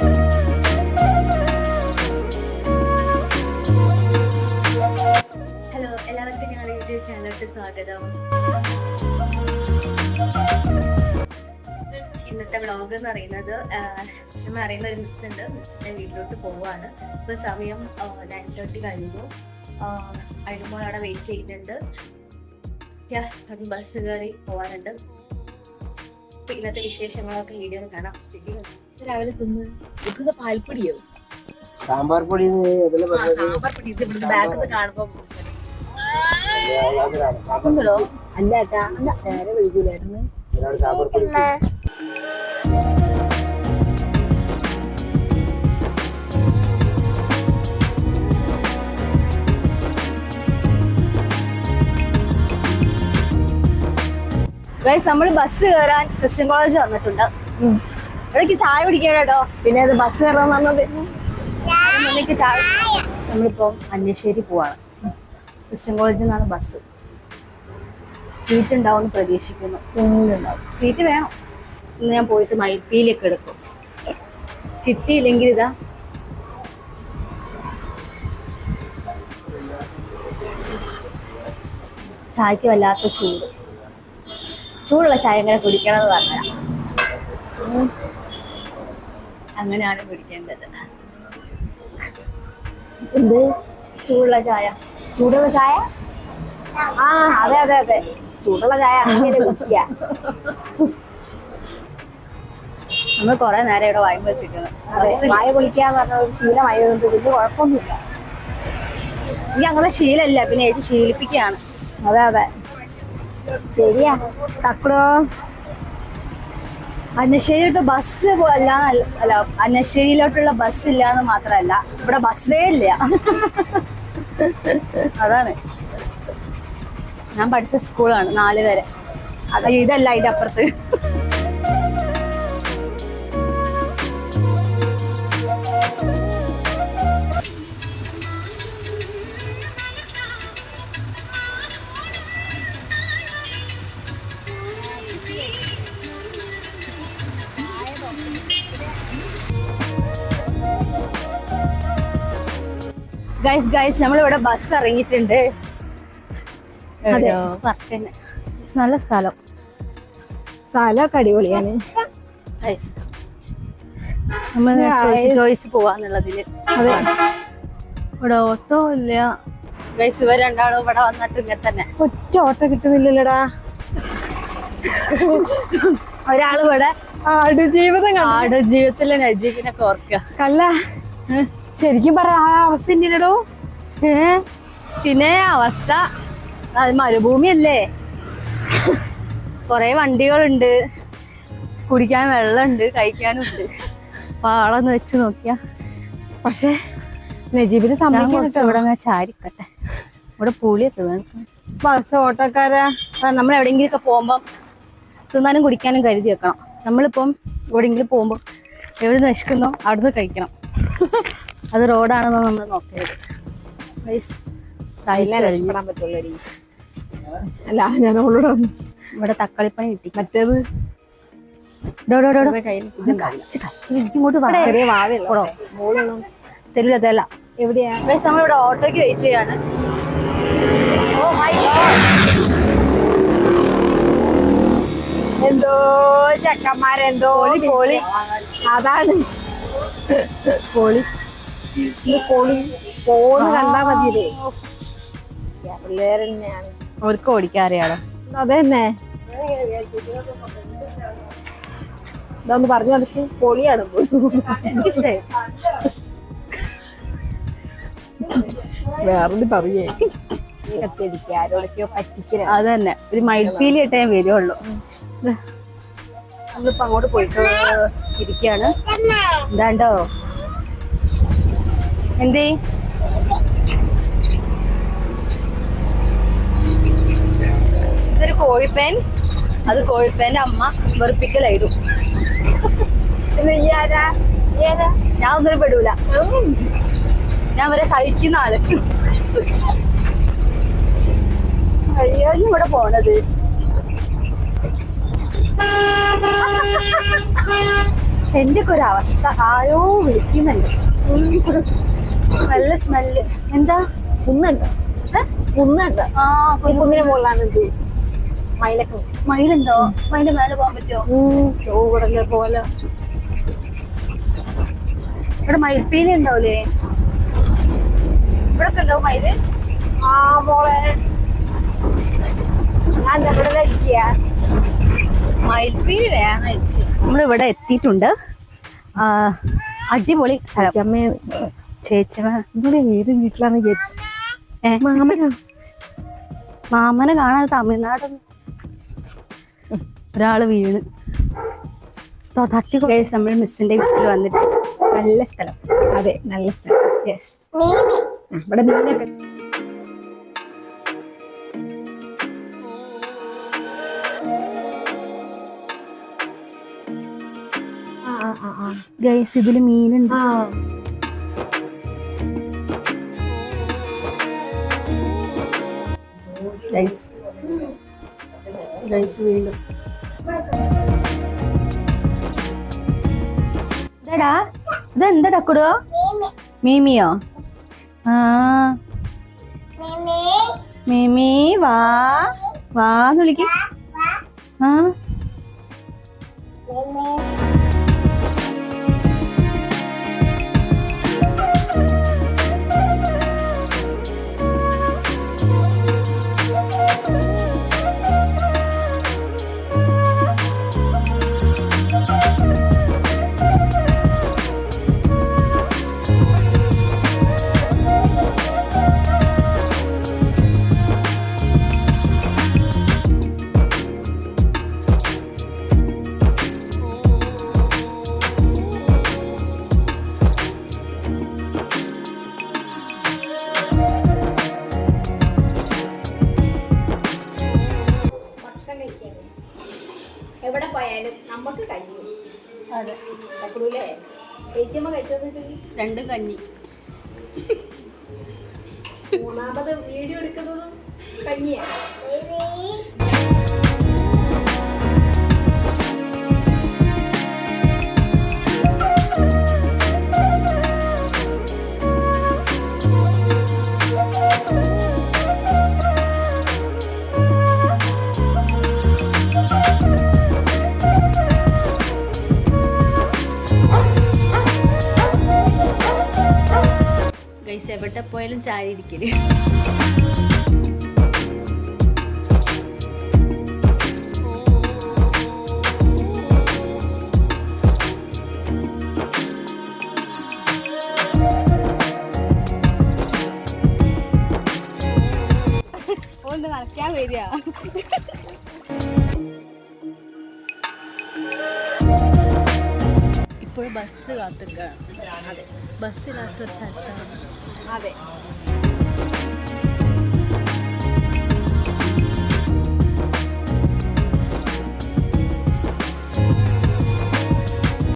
Hello എല്ലാവർക്കും ഞങ്ങളുടെ YouTube ചാനലിലേക്ക് സ്വാഗതം. ഇന്നത്തെ വ്ളോഗ് എന്ന് പറയുന്നത് നമ്മൾ അറിയുന്ന ഒരു മിസ് ഉണ്ട്. മിസ്സിന്റെ വീട്ടിലോട്ട് പോവാണ്. ഇപ്പോൾ സമയം നയൻ തേർട്ടി കഴിഞ്ഞു. അഴുമ്പോൾ അവിടെ വെയിറ്റ് ചെയ്യുന്നുണ്ട്. അത് ബസ് കയറി പോകാനുണ്ട് ഇന്നത്തെ വിശേഷങ്ങളൊക്കെ വീഡിയോ കാണാം. സ്റ്റുഡിയോ രാവിലെ തിന്ന്? ഇത് പാൽപ്പൊടിയോ? സാമ്പാർ പൊടി സാമ്പാർ പൊടി. ഇത് ഇവിടുന്ന് ബാക്കിൽ നിന്ന് കാണുമ്പോ ോ അല്ല ഏട്ടാ അല്ല നേരെ വിളിക്കൂലായിരുന്നു. നമ്മൾ ബസ് കയറാൻ ക്രിസ്ത്യൻ കോളേജ് വന്നിട്ടുണ്ട്. ഇവിടേക്ക് ചായ കുടിക്കാൻ കേട്ടോ പിന്നെ അത് ബസ് കയറാൻ വന്നത്. മുന്നേക്ക് ചായ നമ്മളിപ്പോ മഞ്ഞശ്ശേരി പോവാണ്. ക്രിസ്ത്യൻ കോളേജിൽ നിന്നാണ് ബസ് സീറ്റ് ഉണ്ടാവും എന്ന് പ്രതീക്ഷിക്കുന്നു. ഉണ്ടാവും സീറ്റ് വേണം. ഇന്ന് ഞാൻ പോയിട്ട് മൈപ്പിയിലേക്ക് എടുക്കും. കിട്ടിയില്ലെങ്കിൽ ഇതാ. ചായക്ക് വല്ലാത്ത ചൂട്. ചൂടുള്ള ചായ എങ്ങനെ കുടിക്കണം എന്ന് പറഞ്ഞാൽ അങ്ങനെയാണ് കുടിക്കേണ്ടത്. എന്ത്? ചൂടുള്ള ചായ. ചൂടുള്ള ചായ? ആ അതെ അതെ അതെ. ചൂടുള്ള ചായ അങ്ങനെ കുടിക്കുക നമ്മൾ കുറെ നേരം ഇവിടെ വായ്പ വെച്ചിട്ടുണ്ട്. വായ പൊളിക്കാന്ന് പറഞ്ഞ ഒരു ശീലമായതുകൊണ്ട് വലിയ കുഴപ്പമൊന്നുമില്ല. ഇനി അങ്ങനെ ശീലമല്ല പിന്നെ ഏറ്റവും ശീലിപ്പിക്കുകയാണ്. അതെ അതെ. ശരിയാ. തക്കടോ അന്നശ്ശേരിയിലോട്ട് ബസ് അല്ല അല്ല അന്നശ്ശേരിയിലോട്ടുള്ള ബസ് ഇല്ല എന്ന് മാത്രമല്ല ഇവിടെ ബസ്സേ ഇല്ല. അതാണ്. ഞാൻ പഠിച്ച സ്കൂളാണ് നാല് വരെ. അത് ഇതല്ല അതിന്റെ അപ്പുറത്ത്. ഗൈസ് ഗൈസ് നമ്മളിവിടെ ബസ് ഇറങ്ങിയിട്ടുണ്ട്. അതെ. നല്ല സ്ഥലം. സ്ഥലമൊക്കെ അടിപൊളിയാണ്. നമ്മൾ ചോദിച്ച് പോവാന്നുള്ളതിൽ. അതെ. ഇവിടെ ഓട്ടോ ഇല്ല. ഗൈസ് ഇവർ രണ്ടാളും ഇവിടെ വന്നിട്ട് ഇങ്ങനെ തന്നെ. ഒറ്റ ഓട്ടോ കിട്ടുന്നില്ലല്ലോടാ. ഒരാൾ ഇവിടെ ആടുജീവിതം ആടുജീവിതത്തിലെ നജീബിനെ ഓർക്കുക കല്ല ശരിക്കും പറ ആ അവസ്ഥ തന്നെയല്ലോ ഏ? പിന്നെ അവസ്ഥ അത് മരുഭൂമിയല്ലേ? കൊറേ വണ്ടികളുണ്ട്. കുടിക്കാൻ വെള്ളമുണ്ട് കഴിക്കാനുണ്ട് പാളൊന്ന് വെച്ച് നോക്കിയാ. പക്ഷേ നജീബിന് സമ്മതിക്കാൻ ഇവിടെ ചാരിക്കട്ടെ. ഇവിടെ പുളിയൊക്കെ വേണം. ബസ് ഓട്ടോക്കാരാ. നമ്മൾ നമ്മൾ എവിടെയെങ്കിലുമൊക്കെ പോകുമ്പം തിന്നാനും കുടിക്കാനും കരുതി വെക്കണം. നമ്മളിപ്പം എവിടെയെങ്കിലും പോകുമ്പോൾ എവിടെ നശിക്കുന്നോ അവിടുന്ന് കഴിക്കണം. അത് റോഡാണെന്ന് നമ്മൾ നോക്കരുത് അല്ല ഞാൻ അവളോട് വന്നു ഇവിടെ തക്കാളിപ്പണി കിട്ടി. മറ്റേത്. തരൂല അതല്ല എവിടെയാ? Guys, നമ്മളിവിടെ ഓട്ടോയ്ക്ക് വെയിറ്റ് ചെയ്യാണ്. ഓ മൈ ഗോഡ് എന്തോ ചക്കന്മാരെന്തോ പൊളി. അതാണ്. പൊളി. കണ്ടാ തന്നെയാണ് അവർക്ക് ഓടിക്കാൻ അറിയാലോ അതന്നെ. ഇതൊന്ന് പറഞ്ഞു കൊടുക്ക്. പൊളിയാണ് എനിക്കിഷ്ടായി വേറെ പറയേ. അതന്നെ. അത് ഒരു മയിൽപ്പീലി ഇട്ടേ ഞാൻ വരുവുള്ളൂ നമ്മളിപ്പോ അങ്ങോട്ട് പോയിട്ട് ഇരിക്കാണ്. എന്താണ്ടോ? എന്തേ? ഇതൊരു കോഴിപ്പേൻ അത് കോഴിപ്പേന്റെ അമ്മ വെറുപ്പിക്കലായിടും ഞാൻ ഒന്നും പെടൂല. ഞാൻ വരെ സഹിക്കുന്ന ആൾ. അയ്യോ ഇവിടെ പോണത്. എന്റെ ഒക്കെ ഒരു അവസ്ഥ ആരോ വിളിക്കുന്നുണ്ട്. നല്ല സ്മെല്ല്. എന്താ? കുന്നുണ്ട്. കുന്നുണ്ട്. ആ കുന്നിന് മുകളിലാണ് ഇത്. മയിലൊക്കെ. മയിലുണ്ടോ? മയിലിന്റെ മേലെ പോകാൻ പറ്റുമോ ഇവിടെ പോലെ. ഇവിടെ മയിൽപ്പീലി ഉണ്ടാവൂലേ? ഇവിടെ ഒക്കെ ഉണ്ടാവും മയിൽ? ആ മോളെ. ഞാൻ ഇവിടെ ഇരിക്കുക മയിൽപ്പീലി വേണം നമ്മളിവിടെ എത്തിയിട്ടുണ്ട്. അടിപൊളി സ്ഥലം. ചമ്മേ ചേച്ചി ഇവിടെ ഏത് വീട്ടിലാന്ന് വിചാരിച്ചു? ഏ? മാമനാ? മാമനെ കാണാൻ തമിഴ്നാട്. ഒരാൾ വീണ്. തട്ടി നമ്മൾ മിസ്സിന്റെ വീട്ടിൽ വന്നിട്ട് നല്ല സ്ഥലം. അതെ നല്ല സ്ഥലം. യെസ് ഇവിടെ മീനൊക്കെ ഗൈസ് ഇതിൽ മീനുണ്ട്. రైస్. రైస్ వీళ్ళు. దాడా అదే ఎంత అక్కడు మేమియా? మేమి వా എവിടെ പോയാലും നമുക്ക് കഞ്ഞി അതെ. തക്കടൂലേ ചേച്ചിയമ്മ കഴിച്ചതെന്ന് രണ്ട് കഞ്ഞി. മൂന്നാമത് വീഡിയോ എടുക്കുന്നതും കഞ്ഞിയാ. എവിടെ പോയാലും ചായ ഇരിക്കൽ ഓണ്ട് നടക്കാൻ വരിക ബസ് കാത്തുക്കാണ്. ബസ്സില്ലാത്തൊരു സ്ഥലത്താണ് അതെ.